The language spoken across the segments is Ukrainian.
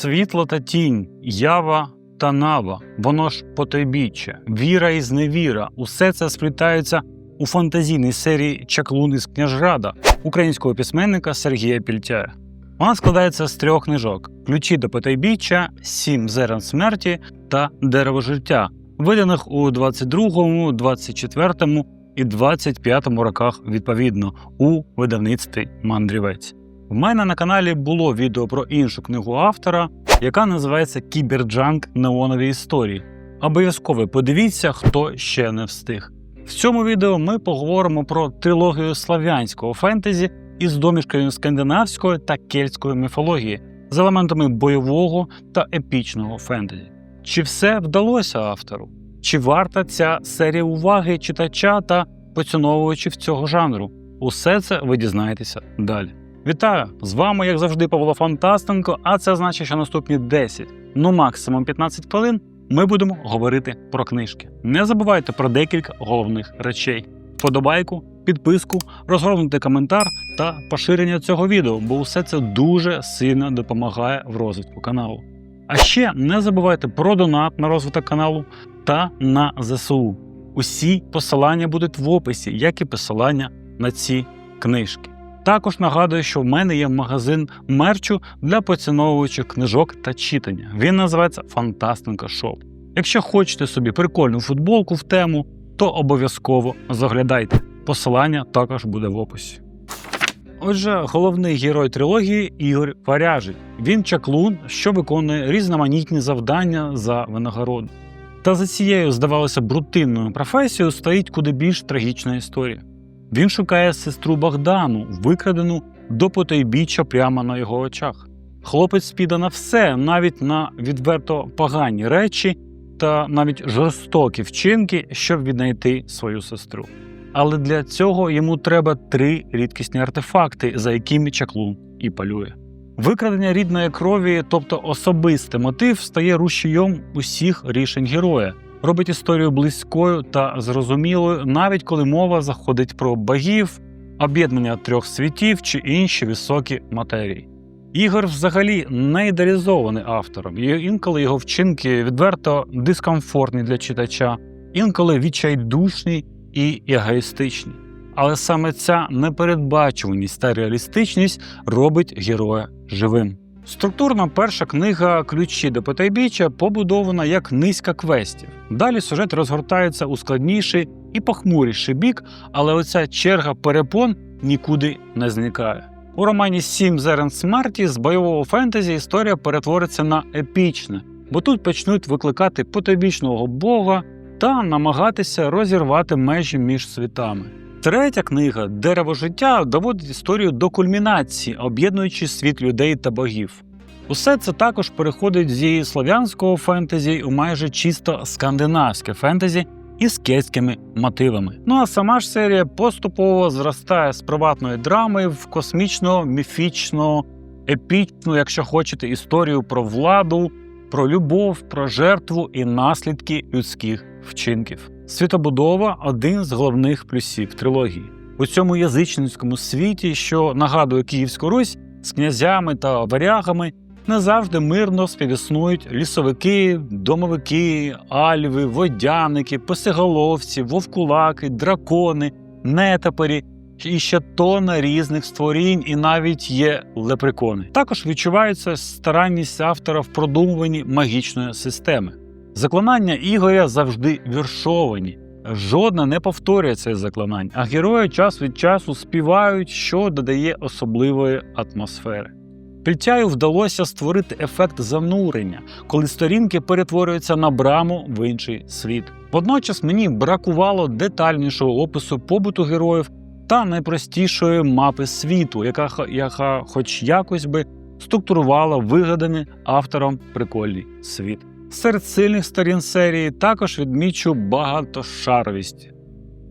Світло та тінь, ява та нава, воно ж потойбіччя, віра і зневіра. Усе це сплітається у фантазійній серії Чаклун із княжрада українського письменника Сергія Пільтяя. Вона складається з трьох книжок: ключі до потойбіччя, сім зерен смерті та дерево життя, виданих у 22, 24 і 25 роках відповідно у видавництві Мандрівець. В мене на каналі було відео про іншу книгу автора, яка називається Кіберджанк Неонові історії. Обов'язково подивіться, хто ще не встиг. В цьому відео ми поговоримо про трилогію слав'янського фентезі із домішкою скандинавської та кельтської міфології з елементами бойового та епічного фентезі. Чи все вдалося автору? Чи варта ця серія уваги читача та поціновувачів цього жанру? Усе це ви дізнаєтеся далі. Вітаю! З вами, як завжди, Павло Фантастенко, а це значить, що наступні 10, ну максимум 15 хвилин ми будемо говорити про книжки. Не забувайте про декілька головних речей: вподобайку, підписку, розгорнути коментар та поширення цього відео, бо все це дуже сильно допомагає в розвитку каналу. А ще не забувайте про донат на розвиток каналу та на ЗСУ. Усі посилання будуть в описі, як і посилання на ці книжки. Також нагадую, що в мене є магазин мерчу для поціновувачів книжок та читання. Він називається Фантастенко Шоп. Якщо хочете собі прикольну футболку в тему, то обов'язково заглядайте. Посилання також буде в описі. Отже, головний герой трилогії Ігор Варяжий. Він чаклун, що виконує різноманітні завдання за винагороду. Та за цією, здавалося, б, рутинною професією стоїть куди більш трагічна історія. Він шукає сестру Богдану, викрадену до потойбіччя прямо на його очах. Хлопець піде на все, навіть на відверто погані речі та навіть жорстокі вчинки, щоб віднайти свою сестру. Але для цього йому треба три рідкісні артефакти, за якими чаклун і полює. Викрадення рідної крові, тобто особистий мотив, стає рушієм усіх рішень героя, робить історію близькою та зрозумілою, навіть коли мова заходить про богів, об'єднання трьох світів чи інші високі матерії. Ігор взагалі не ідеалізований автором, і інколи його вчинки відверто дискомфортні для читача, інколи відчайдушні і егоїстичні. Але саме ця непередбачуваність та реалістичність робить героя живим. Структурна перша книга Ключі до потайбіччя побудована як низка квестів. Далі сюжет розгортається у складніший і похмуріший бік, але оця черга перепон нікуди не зникає. У романі Сім зерен смерті з бойового фентезі історія перетвориться на епічне, бо тут почнуть викликати потойбічного бога та намагатися розірвати межі між світами. Третя книга Дерево життя доводить історію до кульмінації, об'єднуючи світ людей та богів. Усе це також переходить зі слов'янського фентезі у майже чисто скандинавське фентезі із кельтськими мотивами. Ну а сама ж серія поступово зростає з приватної драми в космічно, міфічно, епічну, якщо хочете, історію про владу, про любов, про жертву і наслідки людських вчинків. Світобудова один з головних плюсів трилогії. У цьому язичницькому світі, що нагадує Київську Русь, з князями та варягами не завжди мирно співіснують лісовики, домовики, альви, водяники, писиголовці, вовкулаки, дракони, нетопері і ще тонна різних створінь, і навіть є лепрекони. Також відчувається старанність автора в продумуванні магічної системи. Заклинання Ігоря завжди віршовані. Жодна не повторює цей заклинань, а герої час від часу співають, що додає особливої атмосфери. Пільтяю вдалося створити ефект занурення, коли сторінки перетворюються на браму в інший світ. Водночас мені бракувало детальнішого опису побуту героїв та найпростішої мапи світу, яка, яка хоч якось би структурувала вигаданий автором прикольний світ. Серед сильних сторін серії також відмічу багатошаровість.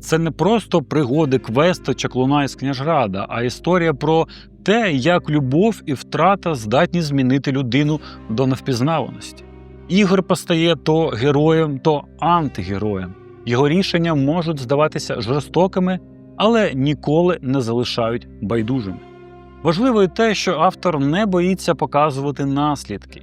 Це не просто пригоди квесту чаклуна із княжрада, а історія про те, як любов і втрата здатні змінити людину до невпізнаваності. Ігор постає то героєм, то антигероєм. Його рішення можуть здаватися жорстокими, але ніколи не залишають байдужими. Важливо і те, що автор не боїться показувати наслідки.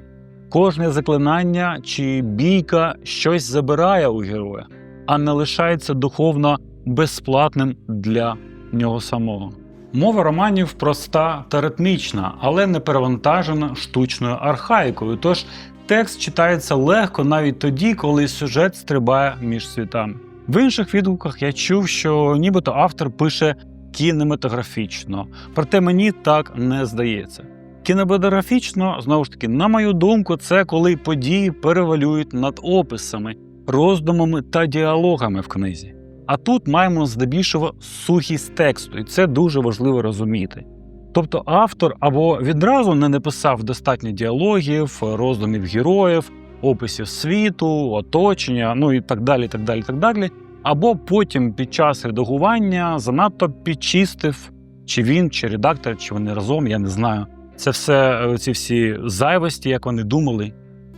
Кожне заклинання чи бійка щось забирає у героя, а не лишається духовно безплатним для нього самого. Мова романів проста та ритмічна, але не перевантажена штучною архаїкою. Тож текст читається легко навіть тоді, коли сюжет стрибає між світами. В інших відгуках я чув, що нібито автор пише кінематографічно, проте мені так не здається. Кінематографічно, знову ж таки, на мою думку, це коли події перевалюють над описами, роздумами та діалогами в книзі. А тут маємо здебільшого сухість тексту, і це дуже важливо розуміти. Тобто автор або відразу не написав достатньо діалогів, роздумів героїв, описів світу, оточення, ну і так далі, так далі, так далі. Або потім під час редагування занадто підчистив, чи він, чи редактор, чи вони разом, я не знаю. Це все ці всі зайвості, як вони думали.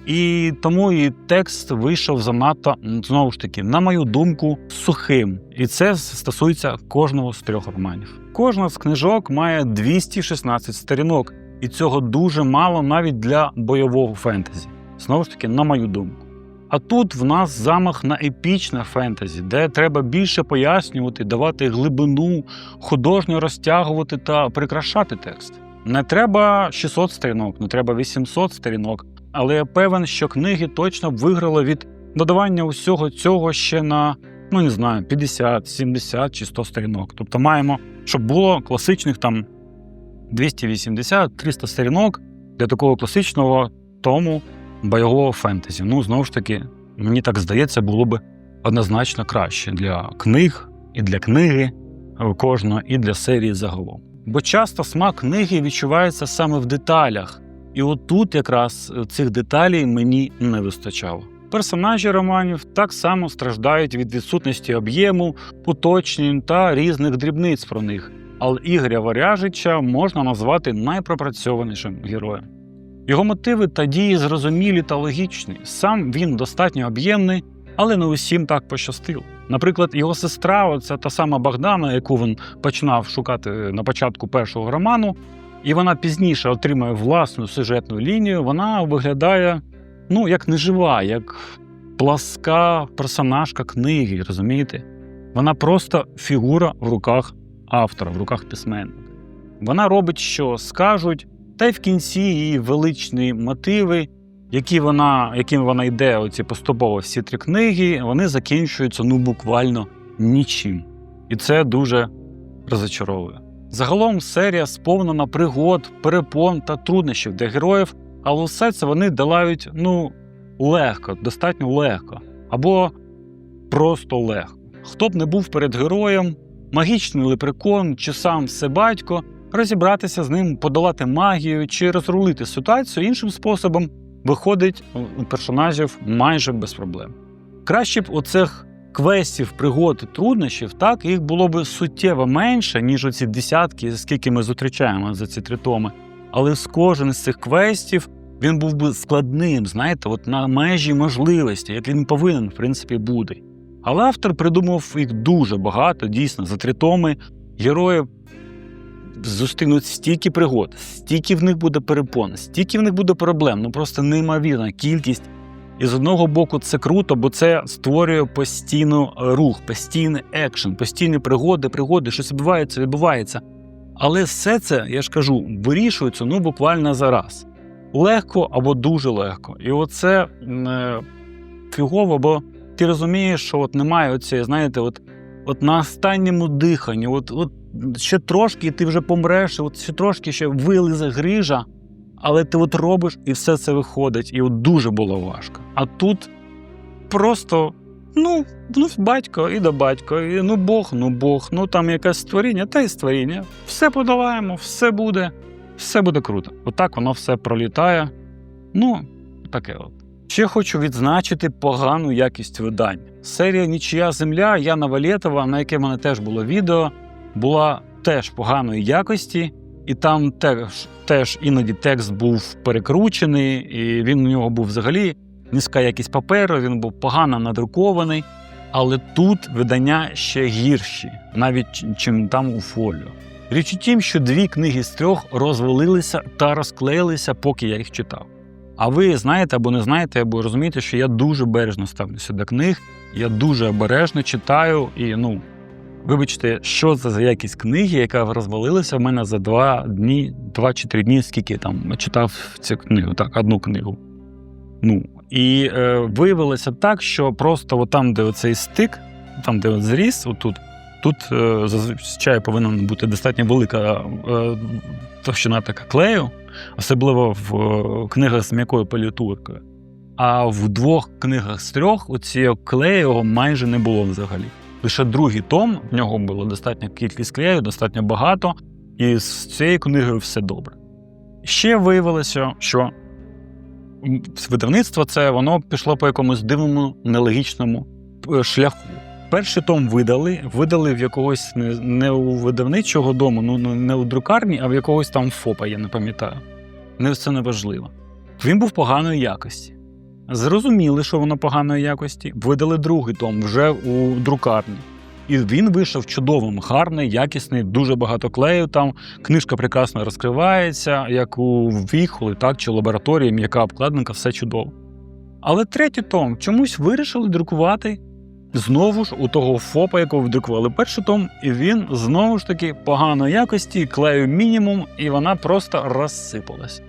І тому і текст вийшов занадто, знову ж таки, на мою думку, сухим. І це стосується кожного з трьох романів. Кожна з книжок має 216 сторінок, і цього дуже мало навіть для бойового фентезі. Знову ж таки, на мою думку. А тут в нас замах на епічне фентезі, де треба більше пояснювати, давати глибину, художньо розтягувати та прикрашати текст. Не треба 600 сторінок, не треба 800 сторінок, але я певен, що книги точно б виграли від додавання усього цього ще на, ну не знаю, 50, 70 чи 100 сторінок. Тобто маємо, щоб було класичних там 280-300 сторінок для такого класичного тому бойового фентезі. Ну, знову ж таки, мені так здається, було б однозначно краще для книг і для книги кожного, і для серії загалом. Бо часто смак книги відчувається саме в деталях, і отут якраз е, цих деталей мені не вистачало. Персонажі романів так само страждають від відсутності об'єму, уточнень та різних дрібниць про них. Але Ігоря Варяжича можна назвати найпропрацьованішим героєм. Його мотиви та дії зрозумілі та логічні. Сам він достатньо об'ємний, але не усім так пощастило. Наприклад, його сестра, оця та сама Богдана, яку він починав шукати на початку першого роману, і вона пізніше отримує власну сюжетну лінію, вона виглядає ну, як нежива, як пласка персонажка книги, розумієте? Вона просто фігура в руках автора, в руках письменника. Вона робить, що скажуть, та й в кінці її величні мотиви, які вона, яким вона йде, оці поступово всі три книги, вони закінчуються ну буквально нічим. І це дуже розочаровує. Загалом серія сповнена пригод, перепон та труднощів для героїв, але все це вони долають ну, легко, достатньо легко, або просто легко. Хто б не був перед героєм, магічний лепрекон чи сам все батько, розібратися з ним, подолати магію чи розрулити ситуацію іншим способом виходить персонажів майже без проблем. Краще б оцих квестів, пригод і труднощів, так їх було б суттєво менше, ніж оці десятки, скільки ми зустрічаємо за ці три томи. Але з кожен з цих квестів він був би складним, знаєте, от на межі можливості, як він повинен, в принципі, бути. Але автор придумав їх дуже багато, дійсно, за три томи герої зустрінуть стільки пригод, стільки в них буде перепон, стільки в них буде проблем, ну просто неймовірна кількість. І з одного боку це круто, бо це створює постійно рух, постійний екшен, постійні пригоди, пригоди, щось відбувається, відбувається. Але все це, я ж кажу, вирішується ну буквально зараз. Легко або дуже легко. І оце е, фігово, бо ти розумієш, що от немає оцієї, знаєте, от, от на останньому диханні, от, от ще трошки і ти вже помреш, от ще трошки ще вилизе грижа, але ти от робиш і все це виходить, і от дуже було важко. А тут просто. Ну, ну, батько і до батька, і ну Бог, ну Бог, ну там якесь створіння, та й створіння. Все подолаємо, все буде, все буде круто. Отак воно все пролітає. Ну, таке от. Ще хочу відзначити погану якість видання. Серія Нічия земля Яна Валєтова, на яке в мене теж було відео, була теж поганої якості, і там теж, теж іноді текст був перекручений, і він у нього був взагалі низька якість паперу, він був погано надрукований. Але тут видання ще гірші, навіть чим там у фоліо. Річ у тім, що дві книги з трьох розвалилися та розклеїлися, поки я їх читав. А ви знаєте або не знаєте, або розумієте, що я дуже бережно ставлюся до книг, я дуже обережно читаю і ну. Вибачте, що це за якість книги, яка розвалилася в мене за два дні, два чи три дні, скільки там читав цю книгу, так, одну книгу. Ну, і е, виявилося так, що просто там, де оцей стик, там, де от зріс, отут, тут е, зазвичай повинна бути достатньо велика е, товщина така клею, особливо в е, книгах з м'якою політуркою. А в двох книгах з трьох оцієї клею майже не було взагалі. Лише другий том, в нього було достатня кількість клею, достатньо багато, і з цією книгою все добре. Ще виявилося, що видавництво це воно пішло по якомусь дивному, нелогічному е, шляху. Перший том видали, видали в якогось не, не у видавничого дому, ну ну, не у друкарні, а в якогось там ФОПа, я не пам'ятаю. Не це не важливо. Він був поганої якості. Зрозуміли, що воно поганої якості, видали другий том вже у друкарні. І він вийшов чудовим, гарний, якісний, дуже багато клею. Там книжка прекрасно розкривається, як у віхоли, так чи лабораторії, м'яка обкладинка, все чудово. Але третій том чомусь вирішили друкувати знову ж у того ФОПа, якого друкували перший том, і він знову ж таки поганої якості, клею мінімум, і вона просто розсипалась.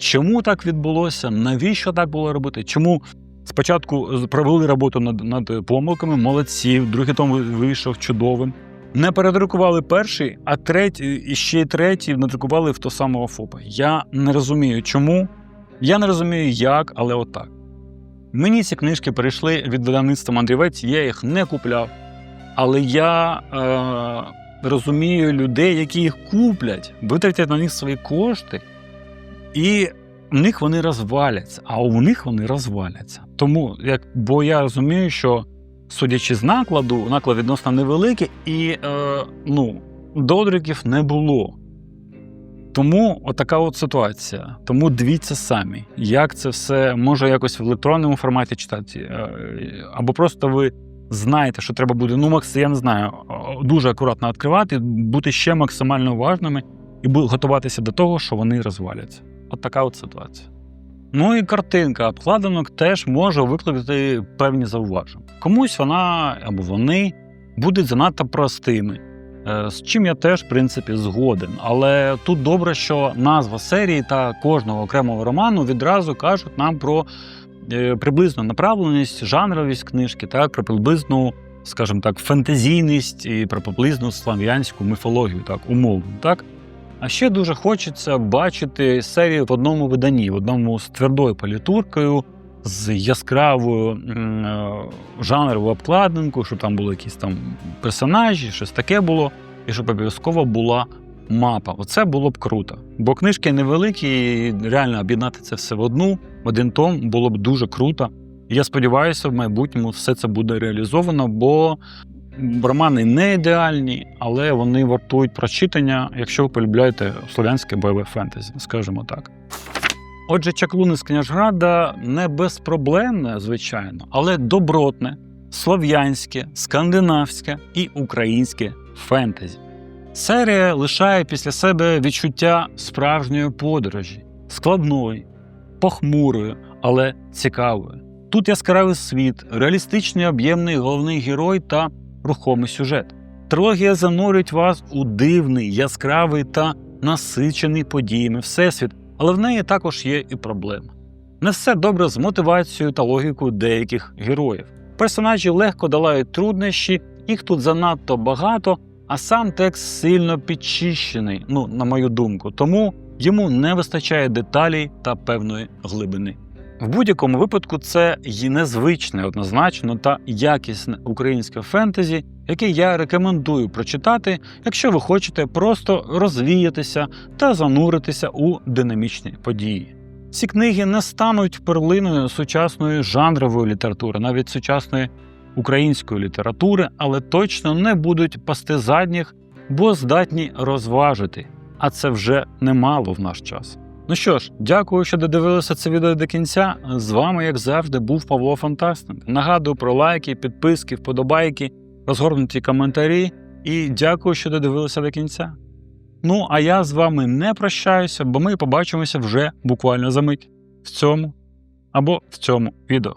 Чому так відбулося? Навіщо так було робити? Чому спочатку провели роботу над, над помилками, молодці, другий том вийшов чудовим. Не передрукували перший, а третій, і ще й третій надрукували в того самого ФОПа. Я не розумію, чому. Я не розумію, як, але отак. Мені ці книжки перейшли від видавництва мандрівець, я їх не купляв. Але я е, розумію людей, які їх куплять, витратять на них свої кошти. І в них вони розваляться, а у них вони розваляться. Тому, як, бо я розумію, що судячи з накладу, наклад відносно невеликий, і е, ну, додриків не було. Тому отака от ситуація. Тому дивіться самі, як це все може якось в електронному форматі читати, е, або просто ви знаєте, що треба буде, ну, макс, я не знаю, дуже акуратно відкривати, бути ще максимально уважними і готуватися до того, що вони розваляться. От така от ситуація. Ну і картинка обкладинок теж може викликати певні зауваження. Комусь вона або вони будуть занадто простими, е, з чим я теж, в принципі, згоден. Але тут добре, що назва серії та кожного окремого роману відразу кажуть нам про е, приблизну направленість, жанровість книжки, так, про приблизну, скажімо так, фентезійність і про приблизну слав'янську міфологію, так, умовно. так. А ще дуже хочеться бачити серію в одному виданні, в одному з твердою політуркою, з яскравою е, жанровою обкладинкою, щоб там були якісь там персонажі, щось таке було, і щоб обов'язково була мапа. Оце було б круто. Бо книжки невеликі, і реально об'єднати це все в одну, в один том було б дуже круто. Я сподіваюся, в майбутньому все це буде реалізовано, бо Романи не ідеальні, але вони вартують прочитання, якщо ви полюбляєте слов'янське бойове фентезі, скажімо так. Отже, чаклуни з Княжграда не безпроблемне, звичайно, але добротне, слов'янське, скандинавське і українське фентезі. Серія лишає після себе відчуття справжньої подорожі, складної, похмурої, але цікавої. Тут яскравий світ, реалістичний об'ємний головний герой та рухомий сюжет. Трилогія занурить вас у дивний, яскравий та насичений подіями всесвіт, але в неї також є і проблеми. Не все добре з мотивацією та логікою деяких героїв. Персонажі легко долають труднощі, їх тут занадто багато, а сам текст сильно підчищений, ну, на мою думку, тому йому не вистачає деталей та певної глибини. В будь-якому випадку це і незвичне, однозначно та якісне українське фентезі, яке я рекомендую прочитати, якщо ви хочете просто розвіятися та зануритися у динамічні події. Ці книги не стануть перлиною сучасної жанрової літератури, навіть сучасної української літератури, але точно не будуть пасти задніх, бо здатні розважити, а це вже немало в наш час. Ну що ж, дякую, що додивилися це відео до кінця. З вами, як завжди, був Павло Фантастик. Нагадую про лайки, підписки, вподобайки, розгорнуті коментарі. І дякую, що додивилися до кінця. Ну, а я з вами не прощаюся, бо ми побачимося вже буквально за мить. в цьому або в цьому відео.